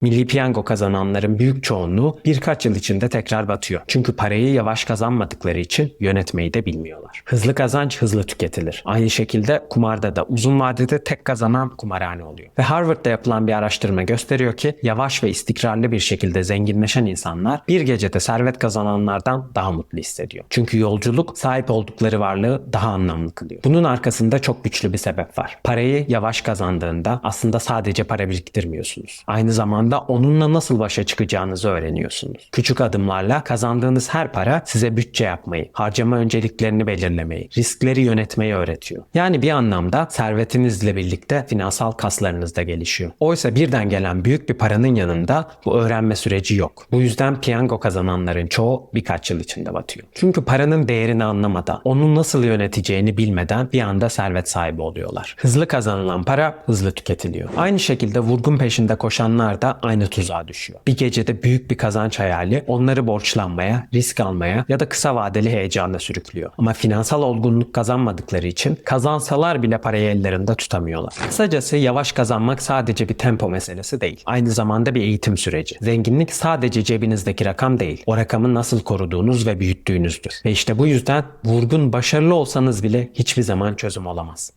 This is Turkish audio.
Milli piyango kazananların büyük çoğunluğu birkaç yıl içinde tekrar batıyor. Çünkü parayı yavaş kazanmadıkları için yönetmeyi de bilmiyorlar. Hızlı kazanç hızlı tüketilir. Aynı şekilde kumarda da uzun vadede tek kazanan kumarhane oluyor. Ve Harvard'da yapılan bir araştırma gösteriyor ki yavaş ve istikrarlı bir şekilde zenginleşen insanlar bir gecede servet kazananlardan daha mutlu hissediyor. Çünkü yolculuk sahip oldukları varlığı daha anlamlı kılıyor. Bunun arkasında çok güçlü bir sebep var. Parayı yavaş kazandığında aslında sadece para biriktirmiyorsunuz. Aynı zamanda onunla nasıl başa çıkacağınızı öğreniyorsunuz. Küçük adımlarla kazandığınız her para size bütçe yapmayı, harcama önceliklerini belirlemeyi, riskleri yönetmeyi öğretiyor. Yani bir anlamda servetinizle birlikte finansal kaslarınız da gelişiyor. Oysa birden gelen büyük bir paranın yanında bu öğrenme süreci yok. Bu yüzden piyango kazananların çoğu birkaç yıl içinde batıyor. Çünkü paranın değerini anlamadan, onu nasıl yöneteceğini bilmeden bir anda servet sahibi oluyorlar. Hızlı kazanılan para hızlı tüketiliyor. Aynı şekilde vurgun peşinde koşanlar da aynı tuzağa düşüyor. Bir gecede büyük bir kazanç hayali onları borçlanmaya, risk almaya ya da kısa vadeli heyecana sürüklüyor. Ama finansal olgunluk kazanmadıkları için kazansalar bile parayı ellerinde tutamıyorlar. Kısacası yavaş kazanmak sadece bir tempo meselesi değil. Aynı zamanda bir eğitim süreci. Zenginlik sadece cebinizdeki rakam değil. O rakamı nasıl koruduğunuz ve büyüttüğünüzdür. Ve işte bu yüzden vurgun başarılı olsanız bile hiçbir zaman çözüm olamaz.